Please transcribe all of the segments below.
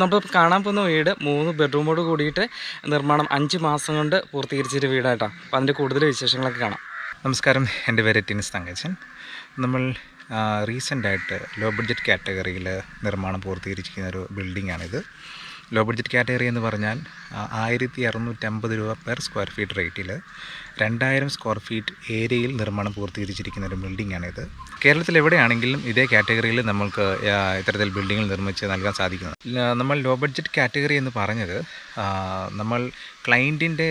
നമ്മൾ കാണാൻ പോകുന്ന വീട് മൂന്ന് ബെഡ്റൂമോട് കൂടിയിട്ട് നിർമ്മാണം അഞ്ച് മാസം കൊണ്ട് പൂർത്തീകരിച്ചൊരു വീടായിട്ടാണ് അപ്പോൾ അതിന്റെ കൂടുതൽ വിശേഷങ്ങളൊക്കെ കാണാം. നമസ്കാരം. എന്റെ പേര് ടിനിസ് തങ്കച്ചൻ. നമ്മൾ റീസെന്റായിട്ട് ലോ ബഡ്ജറ്റ് കാറ്റഗറിയിൽ നിർമ്മാണം പൂർത്തീകരിച്ചിരിക്കുന്ന ഒരു ബിൽഡിങ്ങാണിത്. ലോ ബഡ്ജറ്റ് കാറ്റഗറി എന്ന് പറഞ്ഞാൽ ആയിരത്തി അറുന്നൂറ്റമ്പത് രൂപ പെർ സ്ക്വയർ ഫീറ്റ് റേറ്റിൽ രണ്ടായിരം സ്ക്വയർ ഫീറ്റ് ഏരിയയിൽ നിർമ്മാണം പൂർത്തീകരിച്ചിരിക്കുന്ന ഒരു ബിൽഡിങ്ങാണിത്. കേരളത്തിൽ എവിടെയാണെങ്കിലും ഇതേ കാറ്റഗറിയിൽ നമുക്ക് ഇത്തരത്തിൽ ബിൽഡിങ്ങൾ നിർമ്മിച്ച് നൽകാൻ സാധിക്കുന്നത് നമ്മൾ ലോ ബഡ്ജറ്റ് കാറ്റഗറി എന്ന് പറഞ്ഞത് നമ്മൾ ക്ലയന്റിന്റെ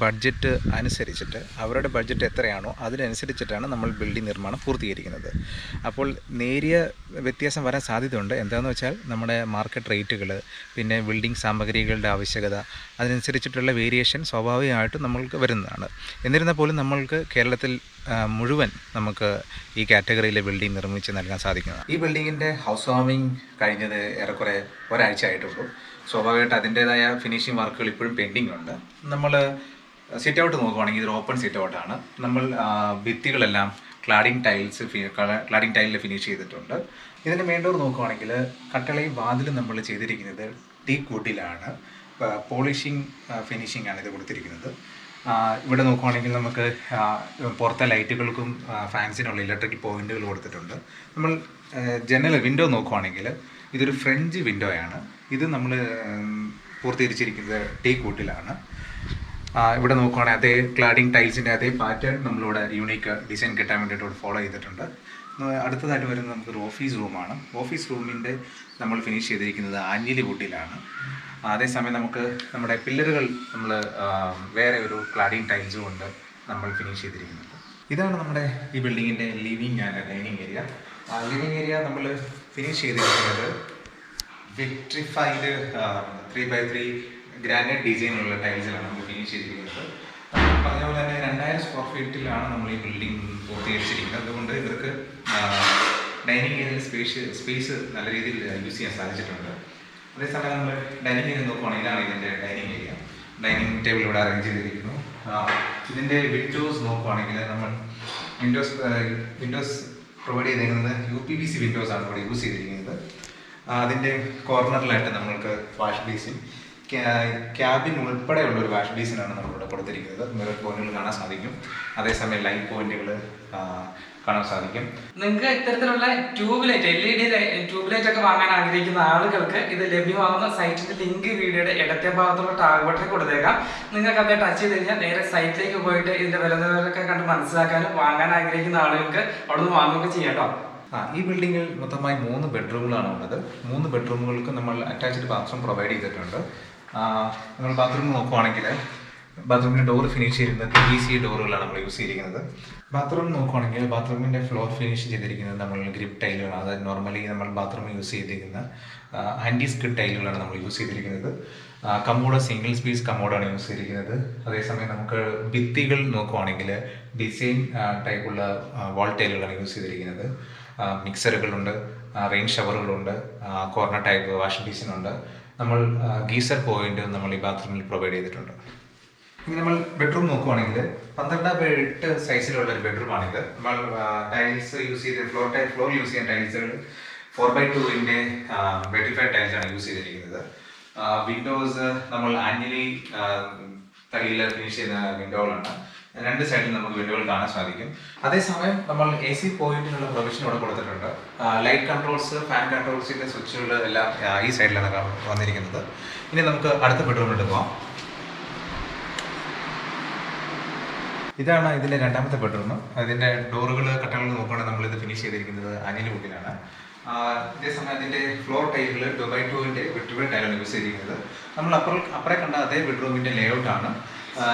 ബഡ്ജറ്റ് അനുസരിച്ചിട്ട് അവരുടെ ബഡ്ജറ്റ് എത്രയാണോ അതിനനുസരിച്ചിട്ടാണ് നമ്മൾ ബിൽഡിംഗ് നിർമ്മാണം പൂർത്തീകരിക്കുന്നത്. അപ്പോൾ നേരിയ വ്യത്യാസം വരാൻ സാധ്യതയുണ്ട്. എന്താണെന്ന് വെച്ചാൽ നമ്മുടെ മാർക്കറ്റ് റേറ്റുകൾ പിന്നെ ബിൽഡിംഗ് സാമഗ്രികളുടെ ആവശ്യകത അതിനനുസരിച്ചിട്ടുള്ള വേരിയേഷൻ സ്വാഭാവികമായിട്ടും നമ്മൾക്ക് വരുന്നതാണ്. എന്നിരുന്നാൽ പോലും നമ്മൾക്ക് കേരളത്തിൽ മുഴുവൻ നമുക്ക് ഈ കാറ്റഗറിയിലെ ബിൽഡിംഗ് നിർമ്മിച്ച് നൽകാൻ സാധിക്കുന്നതാണ് ഈ ബിൽഡിങ്ങിന്റെ ഹൗസ് വാമിംഗ് കഴിഞ്ഞത് ഏറെക്കുറെ ഒരാഴ്ച ആയിട്ടുള്ളൂ സ്വാഭാവികമായിട്ട് അതിന്റേതായ ഫിനിഷിംഗ് വർക്കുകൾ ഇപ്പോഴും പെൻഡിങ് ഉണ്ട്. നമ്മൾ സിറ്റ് ഔട്ട് നോക്കുവാണെങ്കിൽ ഇതൊരു ഓപ്പൺ സിറ്റ് ഔട്ടാണ് നമ്മൾ ഭിത്തികളെല്ലാം ക്ലാഡിംഗ് ടൈൽസ് ക്ലാഡിംഗ് ടൈലിൽ ഫിനിഷ് ചെയ്തിട്ടുണ്ട്. ഇതിന്റെ മെയിൻ ഡോർ നോക്കുവാണെങ്കിൽ കട്ടളയും വാതിലും നമ്മൾ ചെയ്തിരിക്കുന്നത് ടീ കൂട്ടിലാണ്. പോളിഷിംഗ് ഫിനിഷിംഗ് ആണ് ഇത് കൊടുത്തിരിക്കുന്നത്. ഇവിടെ നോക്കുവാണെങ്കിൽ നമുക്ക് പുറത്തെ ലൈറ്റുകൾക്കും ഫാൻസിനുള്ള ഇലക്ട്രിക് പോയിന്റുകൾ കൊടുത്തിട്ടുണ്ട്. നമ്മൾ ജനറൽ വിൻഡോ നോക്കുവാണെങ്കിൽ ഇതൊരു ഫ്രഞ്ച് വിൻഡോയാണ് ഇത് നമ്മൾ പൂർത്തീകരിച്ചിരിക്കുന്നത് ടീ കൂട്ടിലാണ്. ഇവിടെ നോക്കുവാണെങ്കിൽ അതേ ക്ലാഡിംഗ് ടൈൽസിന്റെ അതേ പാറ്റേൺ നമ്മളിവിടെ യൂണീക്ക് ഡിസൈൻ കിട്ടാൻ വേണ്ടിയിട്ട് ഫോളോ ചെയ്തിട്ടുണ്ട്. അടുത്തതായിട്ട് വരുന്നത് നമുക്കൊരു ഓഫീസ് റൂമാണ് ഓഫീസ് റൂമിന്റെ നമ്മൾ ഫിനിഷ് ചെയ്തിരിക്കുന്നത് ആഞ്ഞിലി വുഡിലാണ് അതേസമയം നമുക്ക് നമ്മുടെ പില്ലറുകൾ നമ്മൾ വേറെ ഒരു ക്ലാഡിങ് ടൈൽസ് കൊണ്ട് നമ്മൾ ഫിനിഷ് ചെയ്തിരിക്കുന്നത്. ഇതാണ് നമ്മുടെ ഈ ബിൽഡിങ്ങിന്റെ living and dining area living area നമ്മൾ ഫിനിഷ് ചെയ്തിരിക്കുന്നത് vitrified three by three granite ഡിസൈനുള്ള ടൈൽസിലാണ് നമ്മൾ ഫിനിഷ് ചെയ്തിരിക്കുന്നത്. പറഞ്ഞ പോലെ തന്നെ രണ്ടായിരം സ്ക്വയർ ഫീറ്റിലാണ് നമ്മൾ ഈ ബിൽഡിംഗ് പൂർത്തീകരിച്ചിരിക്കുന്നത്. അതുകൊണ്ട് ഇവർക്ക് ഡൈനിങ് ഏരിയയിൽ സ്പേസ് സ്പേസ് നല്ല രീതിയിൽ യൂസ് ചെയ്യാൻ സാധിച്ചിട്ടുണ്ട്. അതേസമയം നമ്മൾ ഡൈനിങ് ഏരിയ നോക്കുവാണെങ്കിൽ ഇതാണ് ഇതിന്റെ ഡൈനിങ് ഏരിയ ഡൈനിങ് ടേബിൾ ഇവിടെ അറേഞ്ച് ചെയ്തിരിക്കുന്നു. ഇതിന്റെ വിൻഡോസ് നോക്കുവാണെങ്കിൽ നമ്മൾ വിൻഡോസ് വിൻഡോസ് പ്രൊവൈഡ് ചെയ്തിരിക്കുന്നത് U P V C windows ആണ് ഇവിടെ യൂസ് ചെയ്തിരിക്കുന്നത്. അതിന്റെ കോർണറിലായിട്ട് നമ്മൾക്ക് വാഷ് ബേസിൻ ക്യാബിൻ ഉൾപ്പെടെയുള്ള ഒരു വാഷ് ബേസിനാണ് നമ്മളിവിടെ കൊടുത്തിരിക്കുന്നത്. മിറർ പോയിന്റുകൾ കാണാൻ സാധിക്കും. അതേസമയം ലൈറ്റ് പോയിന്റുകൾ കാണാൻ സാധിക്കും. നിങ്ങൾക്ക് ഇത്തരത്തിലുള്ള tube light L E D tube light ഒക്കെ വാങ്ങാൻ ആഗ്രഹിക്കുന്ന ആളുകൾക്ക് ഇത് ലഭ്യമാകുന്ന സൈറ്റിന്റെ ലിങ്ക് വീഡിയോയുടെ ഇടത്തെ ഭാഗത്തുള്ള ടാഗ് ബട്ടണിൽ കൊടുത്തേക്കാം. നിങ്ങൾക്ക് അത് ടച്ച് ചെയ്ത് കഴിഞ്ഞാൽ നേരെ സൈറ്റിലേക്ക് പോയിട്ട് ഇതിന്റെ വില നിലവാരമൊക്കെ കണ്ട് മനസ്സിലാക്കാനും വാങ്ങാൻ ആഗ്രഹിക്കുന്ന ആളുകൾക്ക് അവിടുന്ന് വാങ്ങുകയൊക്കെ ചെയ്യാട്ടോ ആ ഈ ബിൽഡിങ്ങിൽ മൊത്തമായി മൂന്ന് ബെഡ്റൂമുകളാണ് ഉള്ളത്. മൂന്ന് ബെഡ്റൂമുകൾക്ക് നമ്മൾ അറ്റാച്ച്ഡ് ബാത്റൂം പ്രൊവൈഡ് ചെയ്തിട്ടുണ്ട്. നമ്മൾ ബാത്റൂം നോക്കുവാണെങ്കിൽ ബാത്റൂമിന്റെ ഡോർ ഫിനിഷ് ചെയ്യുന്നത് പി സി ഡോറുകളാണ് നമ്മൾ യൂസ് ചെയ്തിരിക്കുന്നത്. ബാത്റൂം നോക്കുവാണെങ്കിൽ ബാത്റൂമിന്റെ ഫ്ലോർ ഫിനിഷ് ചെയ്തിരിക്കുന്നത് നമ്മൾ ഗ്രിപ്പ് ടൈലുകളാണ് അതായത് നോർമലി നമ്മൾ ബാത്റൂമിൽ യൂസ് ചെയ്തിരിക്കുന്ന ആന്റി സ്കിഡ് ടൈലുകളാണ് നമ്മൾ യൂസ് ചെയ്തിരിക്കുന്നത്. കമ്മോഡ് സിംഗിൾ സ്പീസ് കമ്മോഡാണ് യൂസ് ചെയ്തിരിക്കുന്നത്. അതേസമയം നമുക്ക് ഭിത്തികൾ നോക്കുവാണെങ്കിൽ ഡിസൈൻ ടൈപ്പുള്ള വാൾ ടൈലുകളാണ് യൂസ് ചെയ്തിരിക്കുന്നത്. മിക്സറുകളുണ്ട് റെയിൻ ഷവറുകളുണ്ട് കോർണർ ടൈപ്പ് വാഷിംഗ് മെഷീനുണ്ട് നമ്മൾ ഗീസർ പോയിന്റ് നമ്മൾ ഈ ബാത്റൂമിൽ പ്രൊവൈഡ് ചെയ്തിട്ടുണ്ട്. ഇനി നമ്മൾ ബെഡ്റൂം നോക്കുവാണെങ്കിൽ പന്ത്രണ്ട് ബൈ എട്ട് സൈസിലുള്ള ഒരു ബെഡ്റൂം ആണിത്. നമ്മൾ ടൈൽസ് യൂസ് ചെയ്ത് ഫ്ലോർ ടൈൽ ഫ്ലോർ യൂസ് ചെയ്യാൻ ടൈൽസുകൾ ഫോർ ബൈ ടുവിന്റെ ടൈൽസ് ആണ് യൂസ് ചെയ്തിരിക്കുന്നത്. വിൻഡോസ് നമ്മൾ ആന്യലി തടിയിൽ ഫിനിഷ് ചെയ്യുന്ന വിൻഡോകളാണ് രണ്ട് സൈഡിൽ നമുക്ക് വിൻഡോകൾ കാണാൻ സാധിക്കും. അതേസമയം നമ്മൾ എ സി പോയിന്റിനുള്ള പ്രൊവിഷൻ ഇവിടെ കൊടുത്തിട്ടുണ്ട്. ലൈറ്റ് കൺട്രോൾസ് ഫാൻ കൺട്രോൾസിന്റെ സ്വിച്ചുകൾ എല്ലാം ഈ സൈഡിലാണ് വന്നിരിക്കുന്നത്. ഇനി നമുക്ക് അടുത്ത ബെഡ്റൂമിലോട്ട് പോകാം ഇതാണ് ഇതിന്റെ രണ്ടാമത്തെ ബെഡ്റൂം അതിന്റെ ഡോറുകൾ കട്ടകൾ നോക്കുകയാണെങ്കിൽ നമ്മൾ ഇത് ഫിനിഷ് ചെയ്തിരിക്കുന്നത് അനിൽ വുഡിലാണ് ഇതേസമയം അതിന്റെ ഫ്ലോർ ടൈലുകൾ ഡുബൈ ടൂവിന്റെ വെട്ടുകൾ ടൈലാണ് യൂസ് ചെയ്തിരിക്കുന്നത്. നമ്മൾ അപ്പുറം അപ്പുറേ കണ്ട അതേ ബെഡ്റൂമിന്റെ ലേഔട്ട് ആണ്.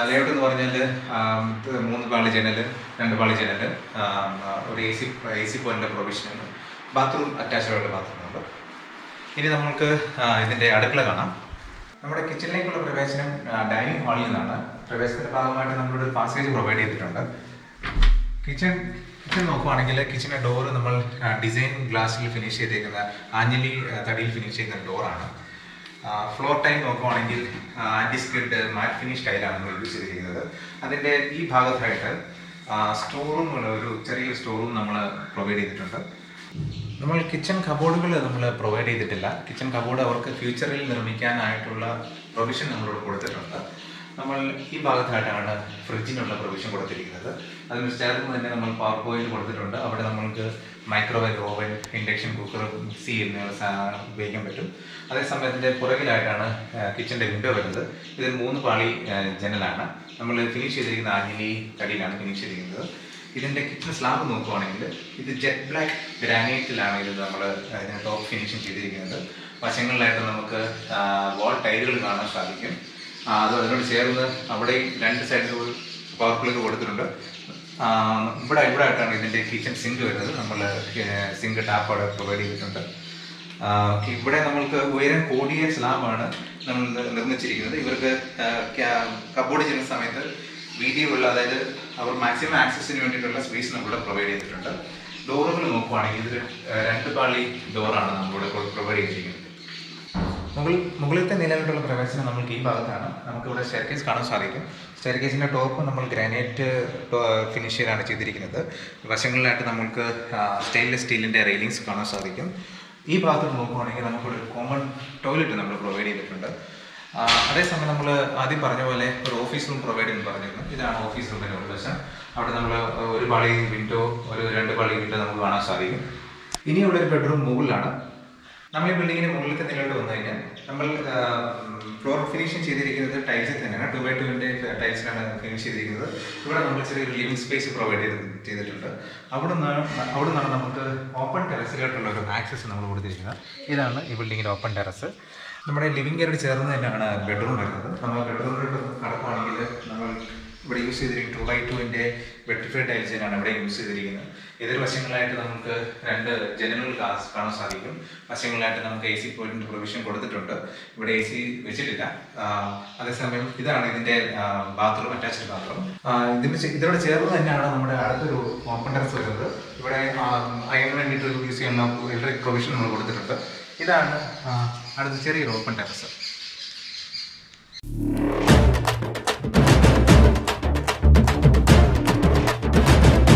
ലേഔട്ട് എന്ന് പറഞ്ഞാൽ മൂന്ന് പാളി ജനൽ രണ്ട് പാളി ജനൽ ഒരു A C A C point പ്രൊവിഷനുണ്ട് bathroom attached bathroom ഉണ്ട് ഇനി നമ്മൾക്ക് ഇതിന്റെ അടുക്കള കാണാം. നമ്മുടെ കിച്ചണിലേക്കുള്ള പ്രവേശനം ഡൈനിങ് ഹാളിൽ നിന്നാണ്. പ്രവേശനത്തിന്റെ ഭാഗമായിട്ട് നമ്മളൊരു പാസേജ് പ്രൊവൈഡ് ചെയ്തിട്ടുണ്ട്. കിച്ചൺ കിച്ചൺ നോക്കുവാണെങ്കിൽ കിച്ചണിലെ ഡോറ് നമ്മൾ ഡിസൈൻ ഗ്ലാസ്സിൽ ഫിനിഷ് ചെയ്തേക്കുന്ന ആഞ്ഞലി തടിയിൽ ഫിനിഷ് ചെയ്യുന്ന ഡോറാണ് ഫ്ലോർ ടൈൽ നോക്കുവാണെങ്കിൽ ആന്റിസ്ക്രിഡ് മാറ്റ് ഫിനിഷ് ടൈലാണ് നമ്മൾ യൂസ് ചെയ്തിരിക്കുന്നത്. അതിന്റെ ഈ ഭാഗത്തായിട്ട് സ്റ്റോർ റൂം ഒരു ചെറിയ സ്റ്റോർ റൂം നമ്മൾ പ്രൊവൈഡ് ചെയ്തിട്ടുണ്ട്. നമ്മൾ കിച്ചൺ കബോർഡുകൾ നമ്മൾ പ്രൊവൈഡ് ചെയ്തിട്ടില്ല. കിച്ചൺ കബോർഡ് അവർക്ക് ഫ്യൂച്ചറിൽ നിർമ്മിക്കാനായിട്ടുള്ള പ്രൊവിഷൻ നമ്മളോട് കൊടുത്തിട്ടുണ്ട്. നമ്മൾ ഈ ഭാഗത്തായിട്ടാണ് ഫ്രിഡ്ജിനുള്ള പ്രൊവിഷൻ കൊടുത്തിരിക്കുന്നത്. അതിന് ചേർന്ന് തന്നെ നമ്മൾ പവർ പോയിന്റ് കൊടുത്തിട്ടുണ്ട്. അവിടെ നമ്മൾക്ക് microwave oven induction cooker mixie എന്നിവ ഉപയോഗിക്കാൻ പറ്റും. അതേസമയത്തിന്റെ പുറകിലായിട്ടാണ് കിച്ചന്റെ വിൻഡോ വരുന്നത്. ഇതിൽ മൂന്ന് പാളി ജനലാണ്. നമ്മൾ ഫിനിഷ് ചെയ്തിരിക്കുന്ന ആഞ്ഞിലി കടിയിലാണ് ഫിനിഷ് ചെയ്തിരിക്കുന്നത്. ഇതിന്റെ കിച്ചൺ സ്ലാബ് നോക്കുവാണെങ്കിൽ ഇത് ജെറ്റ് ബ്ലാക്ക് ഗ്രാനൈറ്റിലാണ് ഇത് നമ്മൾ ടോപ്പ് ഫിനിഷിങ് ചെയ്തിരിക്കുന്നത്. വശങ്ങളിലായിട്ട് നമുക്ക് വാൾ ടൈലുകൾ കാണാൻ സാധിക്കും. അത് അതിനോട് ചേർന്ന് അവിടെ രണ്ട് സൈഡിൽ പവർ പ്ലഗ് കൊടുത്തിട്ടുണ്ട്. ഇവിടെ ഇവിടെ ആയിട്ടാണ് ഇതിന്റെ കിച്ചൺ സിങ്ക് വരുന്നത്. നമ്മൾ സിങ്ക് ടാപ്പ് അവിടെ പ്രൊവൈഡ് ചെയ്തിട്ടുണ്ട്. ഇവിടെ നമ്മൾക്ക് ഉയരം കൂടിയ സ്ലാബാണ് നമ്മൾ നിർ- നിർമ്മിച്ചിരിക്കുന്നത്. ഇവർക്ക് കബോർഡ് ചെയ്യുന്ന സമയത്ത് വീതിയുള്ള അതായത് അവർ മാക്സിമം ആക്സസിന് വേണ്ടിയിട്ടുള്ള സ്പേസ് നമ്മളിവിടെ പ്രൊവൈഡ് ചെയ്തിട്ടുണ്ട്. ഡോറുകൾ നോക്കുവാണെങ്കിൽ ഇതിൽ രണ്ട് പാളി ഡോറാണ് നമ്മളിവിടെ പ്രൊവൈഡ് ചെയ്തിരിക്കുന്നത്. മുകളിൽ മുകളിലത്തെ നിലവിലുള്ള പ്രവേശനം നമുക്ക് ഈ ഭാഗത്താണ്. നമുക്ക് ഇവിടെ സ്റ്റെയർകേസ് കാണാൻ സാധിക്കും. സ്റ്റെയർകേസിന്റെ ടോപ്പ് നമ്മൾ ഗ്രാനൈറ്റ് ഫിനിഷ് ചെയ്താണ് ചെയ്തിരിക്കുന്നത്. വശങ്ങളിലായിട്ട് നമുക്ക് സ്റ്റെയിൻലെസ് സ്റ്റീലിന്റെ റെയിലിങ്സ് കാണാൻ സാധിക്കും. ഈ ഭാഗത്ത് നോക്കുവാണെങ്കിൽ നമുക്കൊരു കോമൺ ടോയ്ലറ്റ് നമ്മൾ പ്രൊവൈഡ് ചെയ്തിട്ടുണ്ട്. അതേസമയം നമ്മൾ ആദ്യം പറഞ്ഞ പോലെ ഒരു ഓഫീസ് റൂം പ്രൊവൈഡ് ചെയ്യുന്നു പറഞ്ഞിരുന്നു. ഇതാണ് ഓഫീസ് റൂമിന്റെ ഉൾവശം അവിടെ നമ്മൾ ഒരു പാളി വിൻഡോ ഒരു രണ്ട് പാളി വിൻഡോ നമുക്ക് കാണാൻ സാധിക്കും. ഇനിയുള്ള ഒരു ബെഡ്റൂം മുകളിലാണ്. നമ്മൾ ഈ ബിൽഡിങ്ങിന് മുകളിലത്തെ നിലയിലോട്ട് വന്നു കഴിഞ്ഞാൽ നമ്മൾ ഫ്ലോർ ഫിനിഷിംഗ് ചെയ്തിരിക്കുന്നത് ടൈൽസിൽ തന്നെയാണ്. ടു ബൈ ടുവിന്റെ ടൈൽസിലാണ് ഫിനിഷ് ചെയ്തിരിക്കുന്നത്. ഇവിടെ നമ്മൾ ചെറിയൊരു ലിവിംഗ് സ്പേസ് പ്രൊവൈഡ് ചെയ്ത് ചെയ്തിട്ടുണ്ട്. അവിടെ നിന്നാണ് അവിടെ നിന്നാണ് നമുക്ക് ഓപ്പൺ ടെറസിലോട്ടുള്ള ഒരു ആക്സസ് നമ്മൾ കൊടുത്തിരിക്കുന്നത്. ഇതാണ് ഈ ബിൽഡിങ്ങിന്റെ ഓപ്പൺ ടെറസ് നമ്മുടെ ലിവിംഗ് ഏരിയോട് ചേർന്ന് തന്നെയാണ് ബെഡ്റൂം വരുന്നത്. നമ്മൾ ബെഡ്റൂമിലോട്ട് നടക്കുകയാണെങ്കിൽ നമ്മൾ ഇവിടെ യൂസ് ചെയ്തിരിക്കുന്നത്. ടു ബൈ ടുവിന്റെ വെട്ടിഫൈഡ് ആണ് ഇവിടെ യൂസ് ചെയ്തിരിക്കുന്നത്. എതിർ വശങ്ങളായിട്ട് നമുക്ക് രണ്ട് ജനറൽ ഗ്ലാസ് കാണാൻ സാധിക്കും. വശങ്ങളായിട്ട് നമുക്ക് എ സി പോയിന്റിന്റെ പ്രൊവിഷൻ കൊടുത്തിട്ടുണ്ട്. ഇവിടെ എ സി വെച്ചിട്ടില്ല. അതേസമയം ഇതാണ് ഇതിന്റെ ബാത്റൂം അറ്റാച്ച്ഡ് ബാത്റൂം ഇതിന് ഇതിനോട് ചേർന്ന് തന്നെയാണ് നമ്മുടെ അടുത്തൊരു ഓപ്പൺ ടെറസ് വരുന്നത്. ഇവിടെ അയൺ വേണ്ടിയിട്ട് യൂസ് ചെയ്യുന്ന ഇലക്ട്രിക് പ്രൊവിഷൻ നമ്മൾ കൊടുത്തിട്ടുണ്ട്. ഇതാണ് അടുത്ത ചെറിയൊരു ഓപ്പൺ ടെറസ്